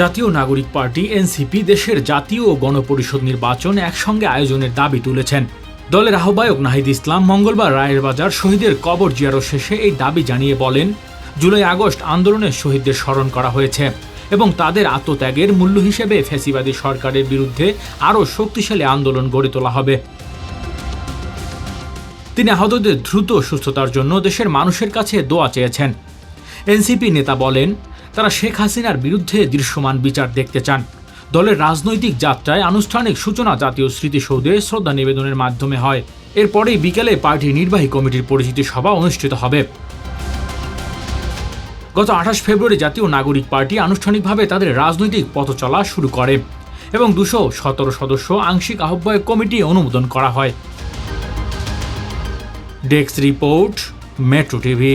জাতীয় নাগরিক party NCP দেশের জাতীয় ও গণপরিষদ নির্বাচন একসঙ্গে আয়োজনের দাবি তুলেছেন। দলের আহ্বায়ক নাহিদ ইসলাম মঙ্গলবার রায়ের বাজার শহীদের কবর জিয়ারো শেষে এই দাবি জানিয়ে বলেন, জুলাই আগস্ট আন্দোলনের শহীদদের স্মরণ করা হয়েছে এবং তাদের আত্মত্যাগের মূল্য হিসেবে ফ্যাসিবাদী সরকারের বিরুদ্ধে আরও শক্তিশালী আন্দোলন গড়ে তোলা হবে। তিনি আহতদের দ্রুত সুস্থতার জন্য দেশের মানুষের কাছে দোয়া চেয়েছেন। এনসিপি নেতা বলেন তারা শেখ হাসিনার বিরুদ্ধে দৃশ্যমান বিচার দেখতে চান। দলের রাজনৈতিক যাত্রায় আনুষ্ঠানিক সূচনা জাতীয় স্মৃতিসৌধে শ্রদ্ধা নিবেদনের মাধ্যমে হয়। এরপরেই বিকেলে পার্টির নির্বাহী কমিটির পরিচিতি সভা অনুষ্ঠিত হবে। গত আঠাশ ফেব্রুয়ারি জাতীয় নাগরিক পার্টি আনুষ্ঠানিকভাবে তাদের রাজনৈতিক পথ চলা শুরু করে এবং দুশো সতেরো সদস্য আংশিক আহ্বায়ক কমিটি অনুমোদন করা হয়। Desk report, metro TV.